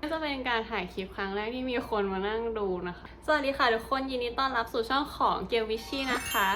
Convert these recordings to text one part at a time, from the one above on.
ก็จะเป็นการถ่ายคลิปครั้งแรกที่มีคนมานั่งดูนะคะ สวัสดีค่ะทุกคนยินดีต้อนรับสู่ช่องของเกลวิชี่นะคะ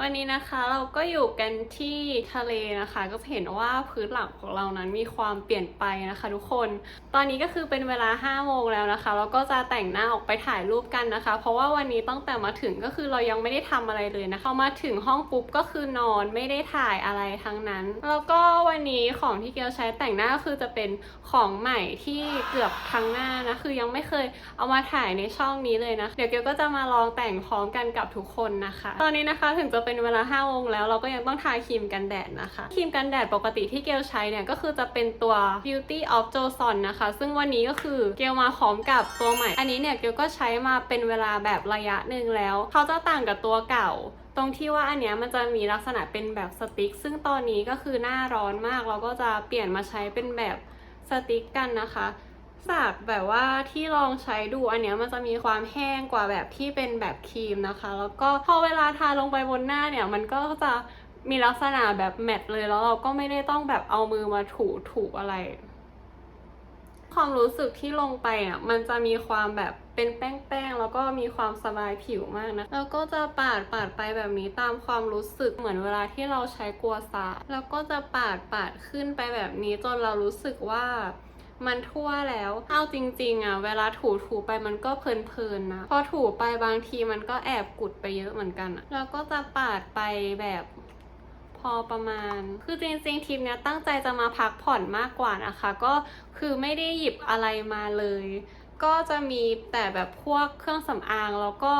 วันนี้นะคะเราก็อยู่กันที่ทะเลนะคะ ก็เห็นว่าพื้นหลังของเรานั้นมีความเปลี่ยนไปนะคะ ทุกคน ตอนนี้ก็คือเป็นเวลา5โมงแล้วนะคะแล้วก็จะแต่งหน้าออกไปถ่ายรูปกันนะคะ เพราะว่าวันนี้ตั้งแต่มาถึงก็คือเรายังไม่ได้ทำอะไรเลยนะคะมาถึงห้องปุ๊บก็คือนอนไม่ได้ถ่ายอะไรทั้งนั้น แล้วก็วันนี้ของที่เกลใช้แต่งหน้าก็คือจะเป็นของใหม่ที่เกือบทั้งหน้านะคือยังไม่เคยเอามาถ่ายในช่องนี้เลยนะ เดี๋ยวเกลก็จะมาลองแต่งพร้อมกันกับทุกคนนะคะ ตอนนี้นะคะถึงจะเป็นเวลา5โมงแล้วเราก็ยังต้องทาครีมกันแดดนะคะครีมกันแดดปกติที่เกลใช้เนี่ยก็คือจะเป็นตัว Beauty of Joseon นะคะ ซึ่งวันนี้ก็คือเกลมาพร้อมกับตัวใหม่ อันนี้เนี่ยเกลก็ใช้มาเป็นเวลาแบบระยะหนึ่งแล้ว เขาจะต่างกับตัวเก่าตรงที่ว่าอันเนี้ยมันจะมีลักษณะเป็นแบบสติ๊ก ซึ่งตอนนี้ก็คือหน้าร้อนมาก เราก็จะเปลี่ยนมาใช้เป็นแบบสติ๊กกันนะคะ จากแบบว่าที่ลองใช้ดูอันเนี้ยมันจะมีความแห้งกว่าแบบที่เป็นแบบครีมนะคะ แล้วก็พอเวลาทาลงไปบนหน้าเนี่ยมันก็จะมีลักษณะแบบแมตต์เลยแล้วเราก็ไม่ได้ต้องแบบเอามือมาถูถูอะไร ความรู้สึกที่ลงไปอะมันจะมีความแบบเป็นแป้งๆ แล้วก็มีความสบายผิวมากนะ แล้วก็จะปาดปาดไปแบบนี้ตามความรู้สึกเหมือนเวลาที่เราใช้กัวซาแล้วก็จะปาดปาดขึ้นไปแบบนี้จนเรารู้สึกว่า มันทั่วแล้ว เอาจริงๆอะเวลาถูถูไปมันก็เพลินๆนะพอถูไปบางทีมันก็แอบกุดไปเยอะเหมือนกันอะแล้วก็จะปาดไปแบบพอประมาณ คือจริงๆทริปเนี้ยตั้งใจจะมาพักผ่อนมากกว่านะคะ ก็คือไม่ได้หยิบอะไรมาเลย ก็จะมีแต่แบบพวกเครื่องสำอางแล้วก็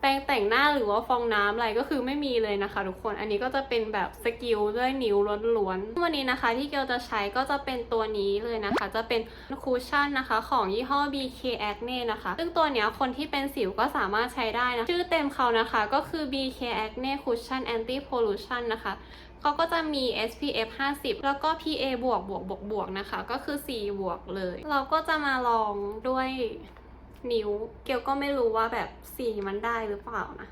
แปรงแต่งหน้าหรือว่าฟองน้ำอะไรก็คือไม่มีเลยนะคะ ทุกคนอันนี้ก็จะเป็นแบบสกิลด้วยนิ้วล้วนๆวันนี้นะคะที่เกลจะใช้ก็จะเป็นตัวนี้เลยนะคะ จะเป็นคูชั่นนะคะ ของยี่ห้อ BK Acne นะคะ ซึ่งตัวเนี้ยคนที่เป็นสิวก็สามารถใช้ได้นะ ชื่อเต็มเขานะคะก็คือ BK Acne Cushion Anti Pollution นะคะเขาก็จะมี SPF 50 แล้วก็ PA บวกบวกบวกบวกนะคะ ก็คือ 4 บวกเลย เราก็จะมาลองด้วย นิ้ว เกียวก็ไม่รู้ว่าแบบสีมันได้หรือเปล่านะ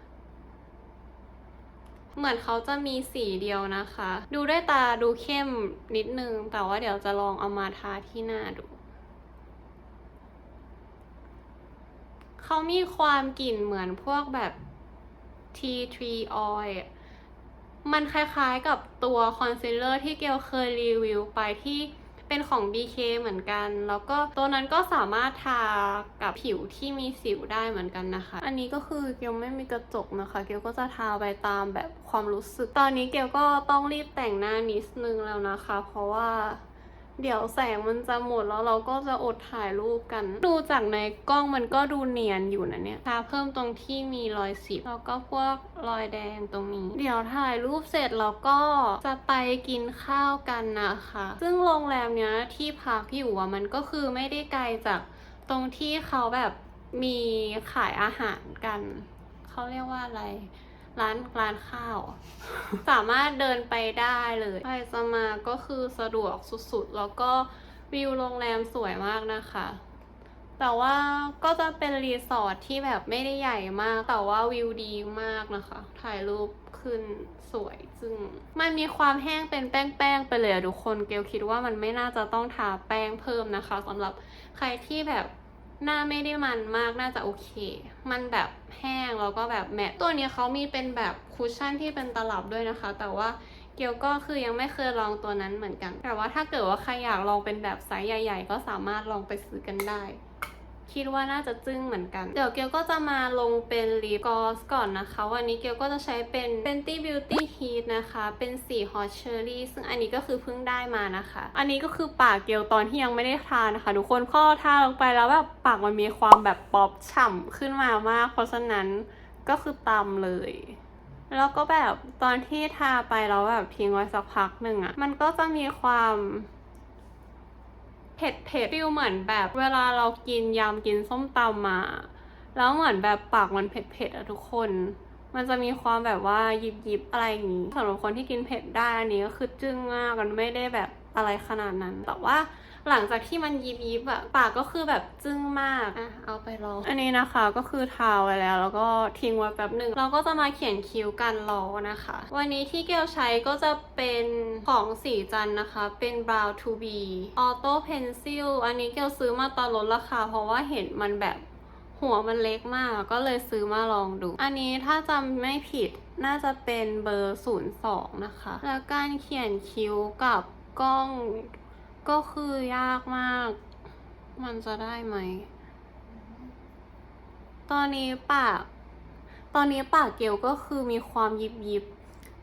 เหมือนเขาจะมีสีเดียวนะคะ ดูด้วยตาดูเข้มนิดนึง แต่ว่าเดี๋ยวจะลองเอามาทาที่หน้าดู เขามีความกลิ่นเหมือนพวกแบบ tea tree oil มันคล้ายๆกับตัวคอนซีลเลอร์ที่เกลเคยรีวิวไปที่ เป็นของ BK เหมือนกัน แล้วก็ตัวนั้นก็สามารถทากับผิวที่มีสิวได้เหมือนกันนะคะ อันนี้ก็คือเกลไม่มีกระจกนะคะ เกลก็จะทาไปตามแบบความรู้สึก ตอนนี้เกลก็ต้องรีบแต่งหน้านิดนึงแล้วนะคะ เพราะว่า เดี๋ยวแสงมันจะหมดแล้วเราก็จะอดถ่ายรูปกัน ดูจากในกล้องมันก็ดูเนียนอยู่นะเนี่ยทาเพิ่มตรงที่มีรอยสิบแล้วก็พวกรอยแดงตรงนี้ เดี๋ยวถ่ายรูปเสร็จแล้วก็จะไปกินข้าวกันนะคะ ซึ่งโรงแรมเนี้ยที่พักอยู่อะมันก็คือไม่ได้ไกลจากตรงที่เขาแบบมีขายอาหารกัน เขาเรียกว่าอะไร ร้านร้านข้าว สามารถเดินไปได้เลยใครจะมาก็คือสะดวกสุดๆ แล้วก็วิวโรงแรมสวยมากนะคะ แต่ว่าก็จะเป็นรีสอร์ทที่แบบไม่ได้ใหญ่มาก แต่ว่าวิวดีมากนะคะ ถ่ายรูปขึ้นสวยซึ่งมันมีความแห้งเป็นแป้งๆไปเลยอะทุกคน เกลคิดว่ามันไม่น่าจะต้องทาแป้งเพิ่มนะคะสำหรับใครที่แบบ หน้าไม่ได้มันมากน่าจะโอเค มันแบบแห้งแล้วก็แบบแมตต์ตัวนี้เขามีเป็นแบบคุชชั่นที่เป็นตลับด้วยนะคะ แต่ว่าเกียวก็คือยังไม่เคยลองตัวนั้นเหมือนกัน แต่ว่าถ้าเกิดว่าใครอยากลองเป็นแบบไซส์ใหญ่ ๆ ก็สามารถลองไปซื้อกันได้ คิดว่าน่าจะจึ้งเหมือนกัน เดี๋ยวเกียวก็จะมาลงเป็นลิปกลอสก่อนนะคะ วันนี้เกียวก็จะใช้เป็น Fenty Beauty Heat นะคะ เป็นสี Hot Cherry ซึ่งอันนี้ก็คือเพิ่งได้มานะคะ อันนี้ก็คือปากเกียวตอนที่ยังไม่ได้ทานะคะ ทุกคนข้อทาลงไปแล้วแบบปากมันมีความแบบป๊อปฉ่ำขึ้นมามาก เพราะฉะนั้นก็คือตำเลยแล้วก็แบบตอนที่ทาไปแล้วแบบทิ้งไว้สักพักหนึ่งอะมันก็จะมีความ เผ็ดเผ็ดฟิลเหมือนแบบเวลาเรากินยำกินส้มตำมา แล้วเหมือนแบบปากมันเผ็ดเผ็ดอะทุกคน มันจะมีความแบบว่ายิบยิบอะไรอย่างนี้สำหรับคนที่กินเผ็ดได้อันนี้ก็คือจึ้งมากมันไม่ได้แบบอะไรขนาดนั้น แต่ว่า หลังจากที่มันยิบยิบอะปากก็คือแบบจึ้งมากอะเอาไปลอง อันนี้นะคะก็คือทาไว้แล้ว แล้วก็ทิ้งไว้แป๊บหนึ่งเราก็จะมาเขียนคิ้วกันรอนะคะ วันนี้ที่เกลใช้ก็จะเป็นของสีจันนะคะ เป็น brow to be auto pencil อันนี้เกลซื้อมาตอนลดราคา เพราะว่าเห็นมันแบบหัวมันเล็กมากก็เลยซื้อมาลองดู อันนี้ถ้าจำไม่ผิดน่าจะเป็นเบอร์ 02 นะคะ แล้วการเขียนคิ้วกับกล้อง ก็คือยากมาก มันจะได้ไหม ตอนนี้ปาก ตอนนี้ปากเกลก็คือมีความยิบยิบ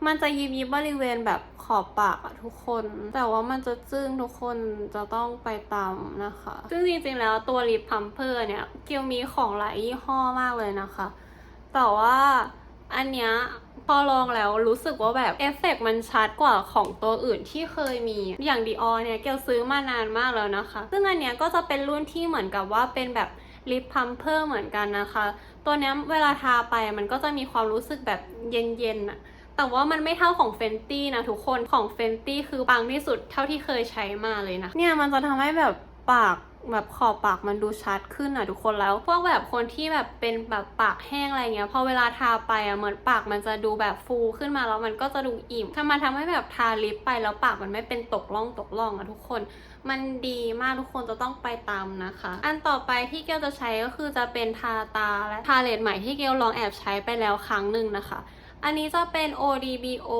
มันจะยิบยิบบริเวณแบบขอบปากอะทุกคน แต่ว่ามันจะจึ้งทุกคนจะต้องไปตามนะคะ ซึ่งจริงๆแล้วตัวลิปพัมเพอร์เนี่ย เกลมีของหลายยี่ห้อมากเลยนะคะ แต่ว่าอันเนี้ย พอลองแล้วรู้สึกว่าแบบเอฟเฟกต์มันชัดกว่าของตัวอื่นที่เคยมีอย่างดีออเนี่ยเกลซื้อมานานมากแล้วนะคะ ซึ่งอันเนี้ยก็จะเป็นรุ่นที่เหมือนกับว่าเป็นแบบลิปพัมเพอร์เหมือนกันนะคะ ตัวเนี้ยเวลาทาไปมันก็จะมีความรู้สึกแบบเย็นๆอะแต่ว่ามันไม่เท่าของเฟนตี้นะทุกคนของเฟนตี้คือปังที่สุดเท่าที่เคยใช้มาเลยนะ เนี่ยมันจะทำให้แบบปาก แบบขอบปากมันดูชัดขึ้นอะทุกคนแล้วพวกแบบคนที่แบบเป็นแบบปากแห้งอะไรเงี้ยพอเวลาทาไปอะเหมือนปากมันจะดูแบบฟูขึ้นมาแล้วมันก็จะดูอิ่มถ้ามันทำให้แบบทาลิปไปแล้วปากมันไม่เป็นตกล่องตกล่องอะทุกคน มันดีมากทุกคนจะต้องไปตามนะคะ อันต่อไปที่เกลจะใช้ก็คือจะเป็นทาตาและพาเลตใหม่ที่เกลลองแอบใช้ไปแล้วครั้งหนึ่งนะคะ อันนี้จะเป็น ODBO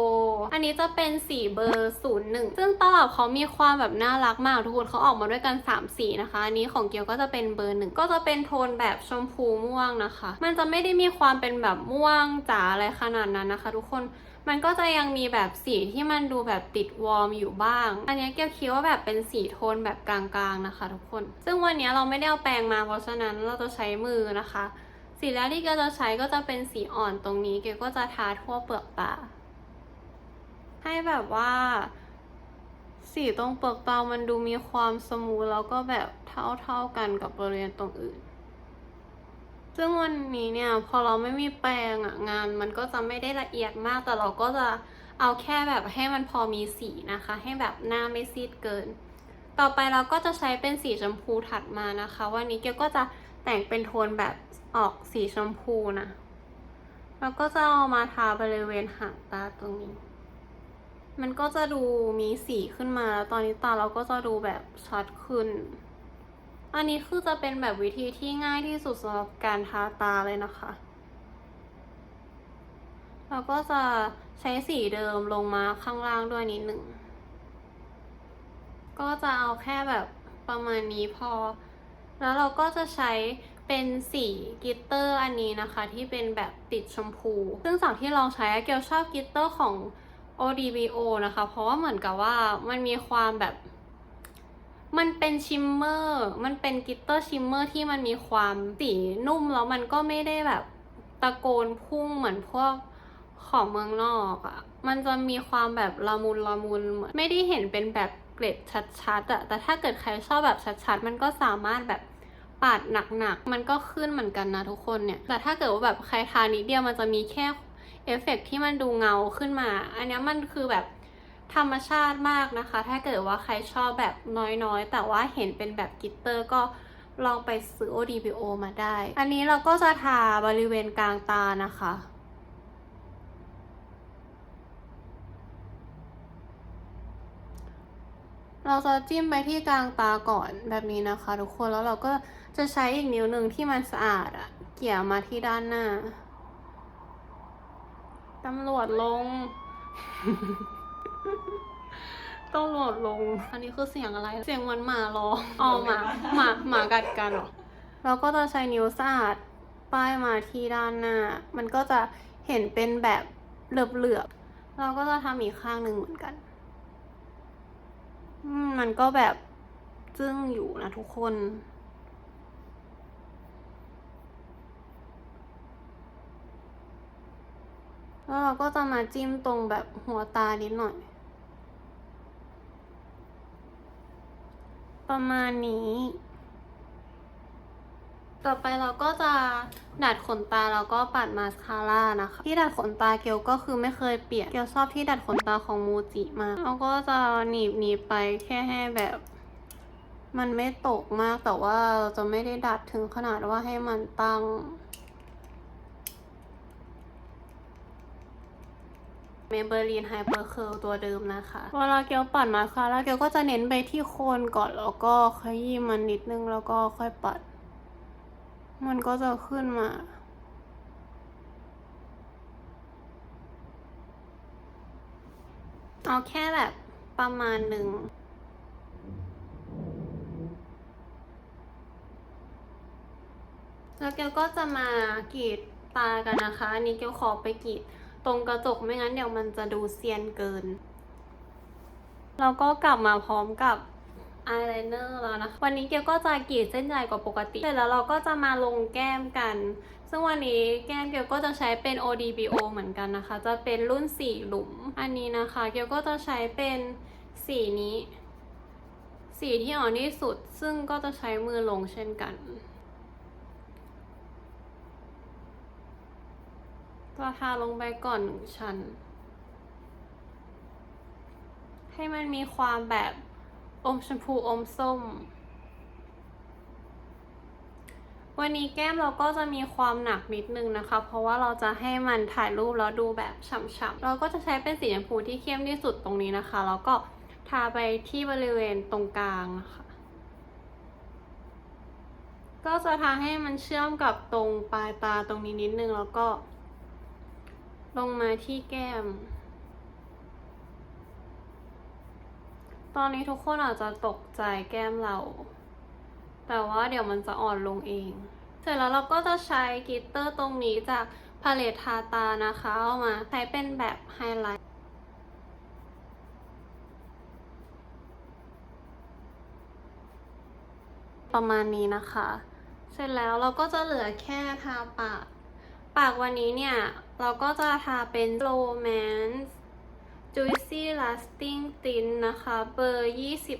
อันนี้จะเป็นสีเบอร์01 ซึ่งตลับเขามีความแบบน่ารักมากทุกคนเขาออกมาด้วยกัน 3 สีนะคะ อันนี้ของเกียวก็จะเป็นเบอร์หนึ่งก็จะเป็นโทนแบบชมพูม่วงนะคะ มันจะไม่ได้มีความเป็นแบบม่วงจ๋าอะไรขนาดนั้นนะคะ ทุกคนมันก็จะยังมีแบบสีที่มันดูแบบติดวอร์มอยู่บ้าง อันนี้เกียวคิดว่าแบบเป็นสีโทนแบบกลางๆนะคะ ทุกคน ซึ่งวันนี้เราไม่ได้เอาแปรงมาเพราะฉะนั้นเราจะใช้มือนะคะ สีแรกที่เกลจะใช้ก็จะเป็นสีอ่อนตรงนี้ เกลก็จะทาทั่วเปลือกตา ให้แบบว่า สีตรงเปลือกตา มันดูมีความสมูทแล้วก็แบบเท่าๆกันกับบริเวณตรงอื่น ซึ่งวันนี้เนี่ยพอเราไม่มีแปรงอะงานมันก็จะไม่ได้ละเอียดมากแต่เราก็จะเอาแค่แบบให้มันพอมีสีนะคะ ให้แบบหน้าไม่ซีดเกิน ต่อไปเราก็จะใช้เป็นสีชมพูถัดมานะคะ วันนี้เกียวก็จะแต่งเป็นโทนแบบ ออกสีชมพูนะ แล้วก็จะเอามาทาบริเวณหางตาตรงนี้ มันก็จะดูมีสีขึ้นมาแล้วตอนนี้ตาเราก็จะดูแบบชัดขึ้น อันนี้คือจะเป็นแบบวิธีที่ง่ายที่สุดสำหรับการทาตาเลยนะคะ เราก็จะใช้สีเดิมลงมาข้างล่างด้วยนิดหนึ่ง ก็จะเอาแค่แบบประมาณนี้พอ แล้วเราก็จะใช้ เป็นสีกิตเตอร์อันนี้นะคะ ที่เป็นแบบติดชมพู ซึ่งจากที่ลองใช้เกลชอบกิตเตอร์ของ ODBO นะคะ เพราะว่าเหมือนกับว่ามันมีความแบบ มันเป็นชิมเมอร์ มันเป็นกิตเตอร์ชิมเมอร์ที่มันมีความสีนุ่มแล้วมันก็ไม่ได้แบบตะโกนพุ่งเหมือนพวกของเมืองนอกอะ่ะ มันจะมีความแบบละมุนละมุนเหมือนไม่ได้เห็นเป็นแบบเกล็ดชัดๆอะแต่ถ้าเกิดใครชอบแบบชัดๆ มันก็สามารถแบบ ปาดหนักๆ มันก็ขึ้นเหมือนกันนะทุกคนเนี่ย แต่ถ้าเกิดว่าแบบใครทานิดเดียวมันจะมีแค่เอฟเฟกต์ที่มันดูเงาขึ้นมา อันนี้มันคือแบบธรรมชาติมากนะคะ ถ้าเกิดว่าใครชอบแบบน้อยๆ แต่ว่าเห็นเป็นแบบกิตเตอร์ก็ลองไปซื้อ ODBO มาได้ อันนี้เราก็จะทาบริเวณกลางตานะคะเราจะจิ้มไปที่กลางตาก่อนแบบนี้นะคะ ทุกคนแล้วเราก็ จะใช้อีกนิ้วหนึ่งที่มันสะอาดอะเกี่ยมาที่ด้านหน้า ตำรวจลง ตำรวจลง อันนี้คือเสียงอะไร เสียงเหมือนหมาร้องอ๋อหมาหมาหมากัดกันเหรอ เราก็จะใช้นิ้วสะอาดป้ายมาที่ด้านหน้า มันก็จะเห็นเป็นแบบเหลือบๆ เราก็จะทำอีกข้างหนึ่งเหมือนกัน มันก็แบบจึ้งอยู่นะทุกคน แล้วเราก็จะมาจิ้มตรงแบบหัวตานิดหน่อย ประมาณนี้ ต่อไปเราก็จะดัดขนตาแล้วก็ปัดมาสคาร่านะคะ ที่ดัดขนตาเกลก็คือไม่เคยเปลี่ยน เกลชอบที่ดัดขนตาของมูจิมากเราก็จะหนีบหนีบไปแค่ให้แบบมันไม่ตกมากแต่ว่าเราจะไม่ได้ดัดถึงขนาดว่าให้มันตั้ง เมเบอร์ลีนไฮเปอร์เคิลตัวเดิมนะคะ เวลาเกียวปัดมาค่ะแล้วเกียวก็จะเน้นไปที่โคนก่อนแล้วก็ขยี้มันนิดนึงแล้วก็ค่อยปัด มันก็จะขึ้นมาเอาแค่แบบประมาณหนึ่งแล้วเกลก็จะมากรีดตากันนะคะ อันนี้เกลขอไปกรีด ตรงกระจกไม่งั้นเดี๋ยวมันจะดูเซียนเกิน เราก็กลับมาพร้อมกับอายไลเนอร์แล้วนะคะวันนี้เกลก็จะกรีดเส้นใหญ่กว่าปกติเสร็จแล้วเราก็จะมาลงแก้มกัน ซึ่งวันนี้แก้มเกลก็จะใช้เป็น ODBO เหมือนกันนะคะ จะเป็นรุ่นสีหลุม อันนี้นะคะ เกลก็จะใช้เป็นสีนี้ สีที่อ่อนที่สุด ซึ่งก็จะใช้มือลงเช่นกัน ก็ทาลงไปก่อนหนึ่งชั้น ให้มันมีความแบบอมชมพูอมส้ม วันนี้แก้มเราก็จะมีความหนักนิดนึงนะคะ เพราะว่าเราจะให้มันถ่ายรูปแล้วดูแบบฉ่ำๆ เราก็จะใช้เป็นสีชมพูที่เข้มที่สุดตรงนี้นะคะ แล้วก็ทาไปที่บริเวณตรงกลางนะคะ ก็จะทาให้มันเชื่อมกับตรงปลายตาตรงนี้นิดนึงแล้วก็ ลงมาที่แก้ม ตอนนี้ทุกคนอาจจะตกใจแก้มเรา แต่ว่าเดี๋ยวมันจะอ่อนลงเอง เสร็จแล้วเราก็จะใช้กิตเตอร์ตรงนี้จากพาเลตทาตานะคะ เอามาใช้เป็นแบบไฮไลท์ประมาณนี้นะคะ เสร็จแล้วเราก็จะเหลือแค่ทาปาก ปากวันนี้เนี่ย เราก็จะทาเป็น Romance Juicy Lasting Tint นะคะ เบอร์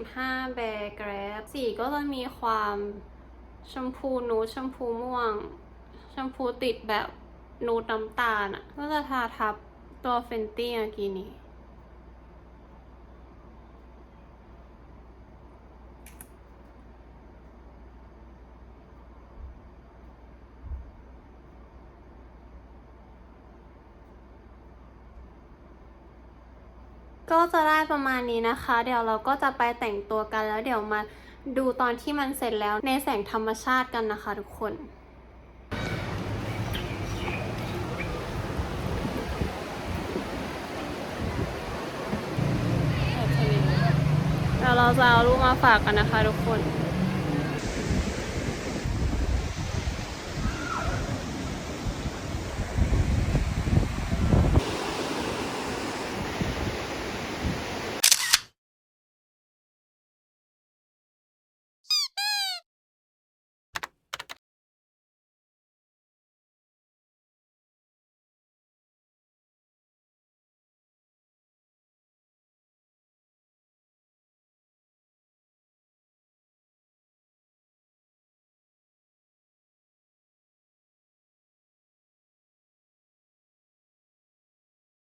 25 Bear Grab สีก็จะมีความชมพูนูดชมพูม่วง ชมพูติดแบบนูดน้ำตาลอะ ก็จะทาทับตัวเฟนตี้เมื่อกี้นี้ ก็จะได้ ประมาณนี้นะคะ เดี๋ยวเราก็จะไปแต่งตัวกันแล้วเดี๋ยวมาดูตอนที่มันเสร็จแล้วในแสงธรรมชาติกันนะคะทุกคนเดี๋ยวเราจะเอารูปมาฝากกันนะคะทุกคน